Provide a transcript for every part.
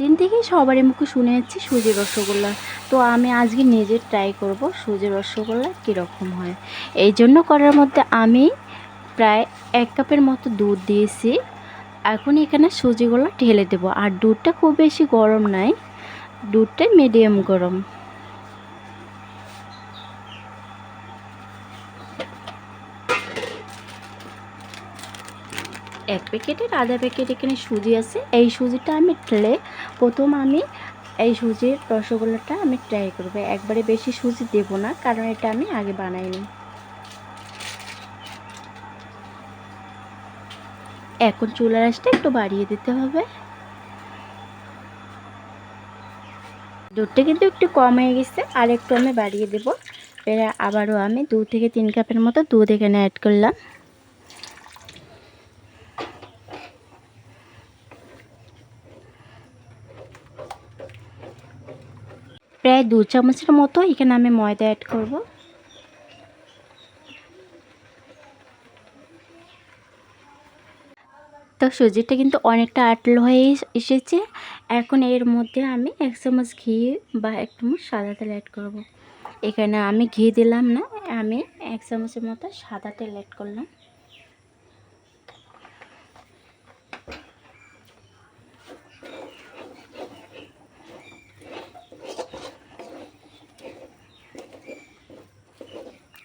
দিন থেকেই সবারই মুখে শুনে যাচ্ছি সুজির রসগোল্লা। তো আমি আজকে নিজে ট্রাই করব সুজির রসগোল্লা কীরকম হয়। এই জন্য করার মধ্যে আমি প্রায় এক কাপের মতো দুধ দিয়েছি। এখন এখানে সুজিগুলো ঢেলে দেব। আর দুধটা খুব বেশি গরম নাই। দুধটা মিডিয়াম গরম। এক প্যাকেটের আধা প্যাকেট এখানে সুজি আছে। এই সুজিটা আমি ঢেলে প্রথম আমি এই সুজির রসগোল্লাটা আমি ট্রাই করব। একবারে বেশি সুজি দেবো না, কারণ এটা আমি আগে বানাইনি। এখন চুলার আঁচটা একটু বাড়িয়ে দিতে হবে। দুধটা কিন্তু একটু কম হয়ে গেছে, আর একটু আমি বাড়িয়ে দেবো। এবার আবারও আমি দু থেকে তিন কাপের মতো দুধ এখানে অ্যাড করলাম। প্রায় দু চামচের মতো এখানে আমি ময়দা অ্যাড করব। তো সুজিটা কিন্তু অনেকটা আটল হয়ে এসেছে। এখন এর মধ্যে আমি এক চামচ ঘি বা এক চামচ সাদা তেল অ্যাড করব। এখানে আমি ঘি দিলাম না, আমি এক চামচের মতো সাদা তেল অ্যাড করলাম।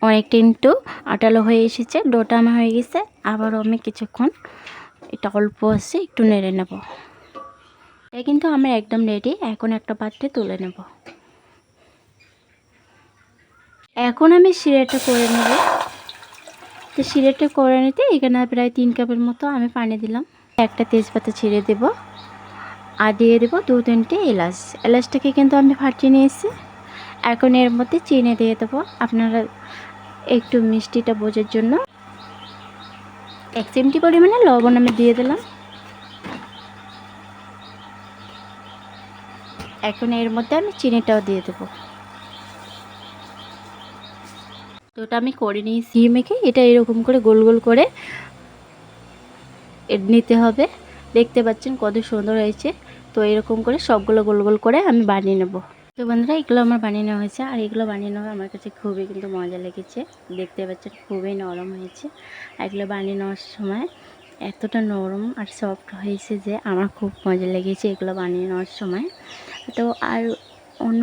অনেকটা একটু আটালো হয়ে এসেছে, ডোটা আমার হয়ে গেছে, আবারও আমি কিছুক্ষণ এটা অল্প আছে, একটু নেড়ে নেব। এটা কিন্তু আমার একদম রেডি এখন একটা পাত্রে তুলে নেব। এখন আমি শিরাটা করে নেব। তো শিরাটা করে নিতে এখানে প্রায় তিন কাপের মতো আমি পানি দিলাম। একটা তেজপাতা ছিঁড়ে দেব আর দিয়ে দেবো দু তিনটে এলাচ। এলাচটাকে কিন্তু আমি ফাটিয়ে নিয়েছি। এখন এর মধ্যে চিনি দিয়ে দেবো। আপনারা একটু মিষ্টিটা বোঝার জন্য। এক চিমটি পরিমাণে লবণ আমি দিয়ে দিলাম। এখন এর মধ্যে আমি চিনিটাও দিয়ে দেবো। তো ওটা আমি করে নিয়েছি মেখে এটা এরকম করে গোল গোল করে নিতে হবে। দেখতে পাচ্ছেন কত সুন্দর হয়েছে। তো এরকম করে সবগুলো গোল গোল করে আমি বানিয়ে নেব। তো বন্ধুরা, এগুলো আমার বানিয়ে নেওয়া হয়েছে। আর এগুলো বানিয়ে নেওয়া আমার কাছে খুবই কিন্তু মজা লেগেছে। দেখতে পাচ্ছেন, খুবই নরম হয়েছে। আর এগুলো বানিয়ে নেওয়ার সময় এতটা নরম আর সফট হয়েছে যে আমার খুব মজা লেগেছে এগুলো বানিয়ে নেওয়ার সময়। তো আর অন্য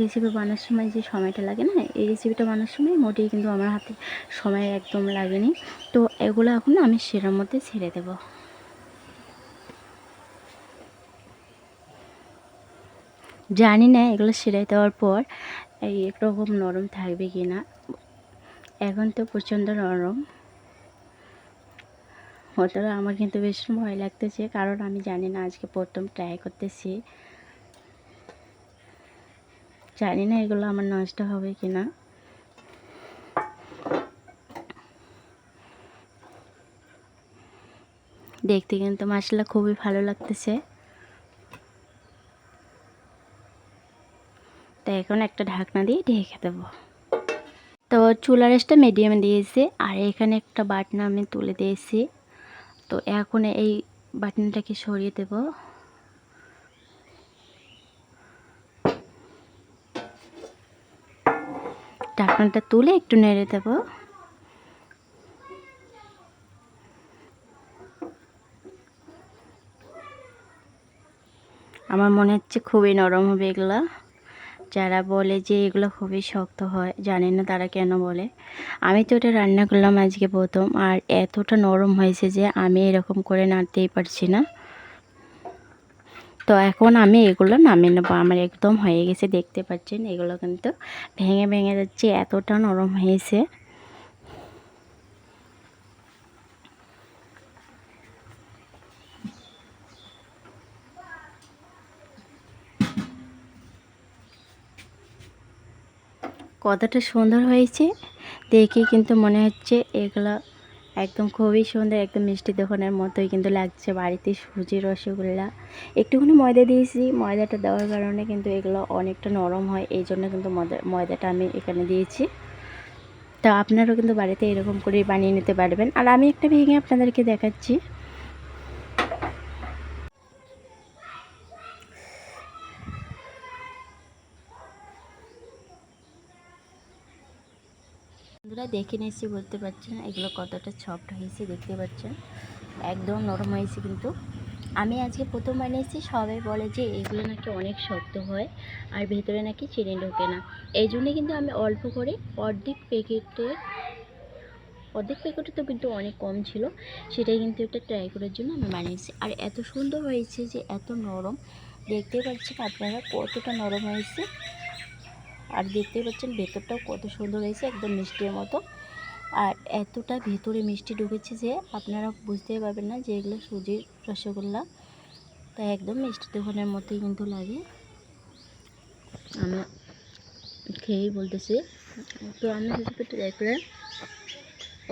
রেসিপি বানানোর সময় যে সময়টা লাগে না, এই রেসিপিটা বানানোর সময় মোটেই কিন্তু আমার হাতে সময় একদম লাগেনি। তো এগুলো এখন আমি সেরার মধ্যে ছেড়ে দেবো। জানি না এগুলো সেলাই দেওয়ার পর এই একরকম নরম থাকবে কি না। এখন তো প্রচণ্ড নরম। ওটা আমার কিন্তু বেশ ভয় লাগতেছে, কারণ আমি জানি না আজকে প্রথম ট্রাই করতেছি। জানি না এগুলো আমার নষ্ট হবে কি না। দেখতে কিন্তু মশলা খুবই ভালো লাগতেছে। তো এখন একটা ঢাকনা দিয়ে ঢেকে দেবো। তো চুলা রেসটা মিডিয়ামে দিয়েছি, আর এখানে একটা বাটনা আমি তুলে দিয়েছি। তো এখন এই বাটনাটাকে সরিয়ে দেব। ঢাকনাটা তুলে একটু নেড়ে দেবো। আমার মনে হচ্ছে খুবই নরম হবে এগুলা। যারা বলে যে এগুলো খুবই শক্ত হয়, জানি না তারা কেন বলে। আমি তো এটা রান্না করলাম আজকে প্রথম, আর এতটা নরম হয়েছে যে আমি এরকম করে নাড়তেই পারছি না। তো এখন আমি এগুলো নামিয়ে নেব, আমার একদম হয়ে গেছে, দেখতে পাচ্ছেন? এগুলো কিন্তু ভেঙে ভেঙে যাচ্ছে, এতটা নরম হয়েছে। কতটা সুন্দর হয়েছে। দেখে কিন্তু মনে হচ্ছে এগুলো একদম খুবই সুন্দর, একদম মিষ্টি দোকানের মতোই কিন্তু লাগছে বাড়িতে সুজি, রসগোল্লা। একটুখানি ময়দা দিয়েছি, ময়দাটা দেওয়ার কারণে কিন্তু এগুলো অনেকটা নরম হয়, এই জন্য কিন্তু ময়দাটা আমি এখানে দিয়েছি। তা আপনারাও কিন্তু বাড়িতে এরকম করে বানিয়ে নিতে পারবেন। আর আমি একটা ভেঙে আপনাদেরকে দেখাচ্ছি। বন্ধুরা দেখে নিয়েছি বুঝতে পারছেন এগুলো কতটা সফট হয়েছে, দেখতে পাচ্ছেন? একদম নরম হয়েছে কিন্তু। আমি আজকে প্রথম বানিয়েছি সবাই বলে যে এগুলো নাকি অনেক শক্ত হয় আর ভেতরে নাকি চিনি ঢোকে না। এই জন্যে কিন্তু আমি অল্প করে অর্ধেক প্যাকেটে অর্ধেক প্যাকেটে তো কিন্তু অনেক কম ছিল, সেটাই কিন্তু একটা ট্রাই করার জন্য আমি বানিয়েছি। আর এত সুন্দর হয়েছে যে এত নরম, দেখতে পাচ্ছেন আপনারা কতটা নরম হয়েছে। আর দেখতে পাচ্ছেন ভেতরটাও কত সুন্দর হয়েছে, একদম মিষ্টির মতো। আর এতটা ভেতরে মিষ্টি ঢুকেছে যে আপনারা বুঝতেই পারবেন না যে এগুলো সুজির রসগোল্লা। তাই একদম মিষ্টি দোকানের মতোই কিন্তু লাগে। আমি খেয়েই বলতেছি। তো আমি ট্রাই করে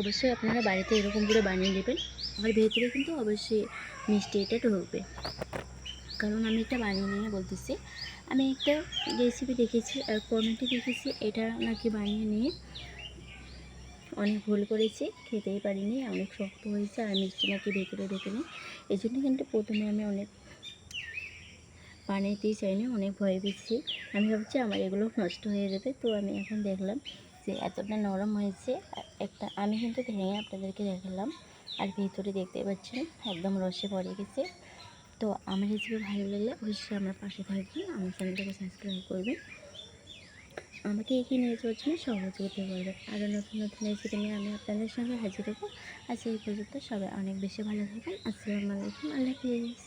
অবশ্যই আপনারা বাড়িতে এরকম করে বানিয়ে নেবেন। আর ভেতরে কিন্তু অবশ্যই মিষ্টি এটা ঢুকবে। কারণ আমি এটা বানিয়ে নিয়ে বলতেছি। আমি একটা রেসিপি দেখেছি আর কমেন্টে দেখেছি, এটা নাকি বানিয়ে নিয়ে অনেক ভুল করেছি, খেতেই পারিনি, অনেক শক্ত হয়েছে, আর মিষ্টি নাকি ভেতরে দেখিনি এই জন্য কিন্তু প্রথমে আমি অনেক বানাইতেই চাইনি, অনেক ভয় পেয়েছি। আমি ভাবছি আমার এগুলো নষ্ট হয়ে যাবে, তো আমি এখন দেখলাম যে এতটা নরম হয়েছে একটা, আমি কিন্তু ভেঙে আপনাদেরকে দেখালাম, আর ভেতরে দেখতে পাচ্ছেন, একদম রসে পড়ে গেছে। তো আমার রেসিপি ভালো লাগলে অবশ্যই আমার পাশে থাকবেন, আমার চ্যানেলটাকে সাবস্ক্রাইব করবেন। আমাকে এগিয়ে নিয়ে যাওয়ার জন্য সহযোগিতা করবেন আরও নতুন নতুন রেসিপি নিয়ে আমি আপনাদের সঙ্গে হাজির হব। আজ এই পর্যন্ত সবাই অনেক বেশি ভালো থাকবেন আসসালামু আলাইকুম। আল্লাহ হাফিজ।